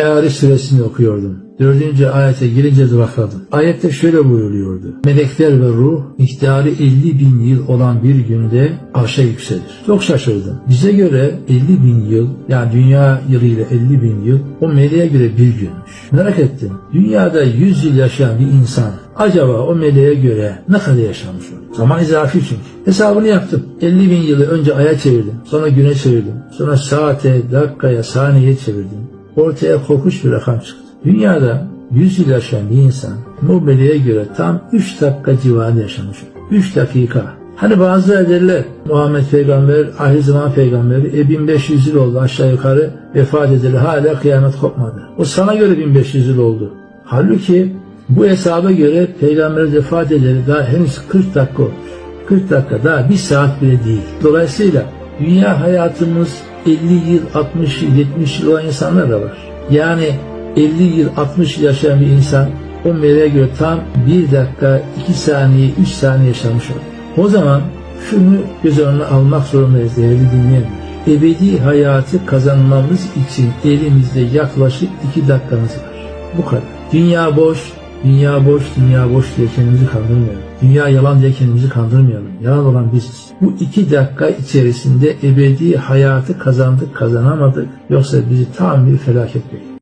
Meali suresini okuyordum. Dördüncü ayete girince durakladım. Ayette şöyle buyuruyordu. Melekler ve ruh miktarı 50 bin yıl olan bir günde arşa yükselir. Çok şaşırdım. Bize göre 50 bin yıl yani dünya yılıyla 50 bin yıl o meleğe göre bir günmüş. Merak ettim. Dünyada 100 yıl yaşayan bir insan acaba o meleğe göre ne kadar yaşamış olur? Zaman izafi çünkü. Hesabını yaptım. 50 bin yılı önce aya çevirdim. Sonra güne çevirdim. Sonra saate, dakikaya, saniyeye çevirdim. Ortaya korkunç bir rakam çıktı. Dünyada 100 yıl yaşayan bir insan meleğe göre tam 3 dakika civarında yaşamış. 3 dakika. Hani bazıları derler Muhammed peygamber, ahir zaman peygamberi e 1500 yıl oldu aşağı yukarı vefat edildi hala kıyamet kopmadı. O sana göre 1500 yıl oldu. Halbuki bu hesaba göre peygamber vefat edildi daha henüz 40 dakika olmuş. 40 dakika daha bir saat bile değil. Dolayısıyla dünya hayatımız 50 yıl, 60 yıl, 70 yıl olan insanlar da var. Yani 50 yıl, 60 yıl yaşayan bir insan o meleğe göre tam 1 dakika, 2 saniye, 3 saniye yaşamış olur. O zaman şunu göz önüne almak zorundayız değerli dinleyenler. Ebedi hayatı kazanmamız için elimizde yaklaşık 2 dakikamız var. Bu kadar. Dünya boş, dünya boş, dünya boş diye kendimizi kandırmayalım. Dünya yalan diye kendimizi kandırmayalım. Yalan olan biziz. Bu iki dakika içerisinde ebedi hayatı kazandık, kazanamadık. Yoksa bizi tam bir felaket bekliyor.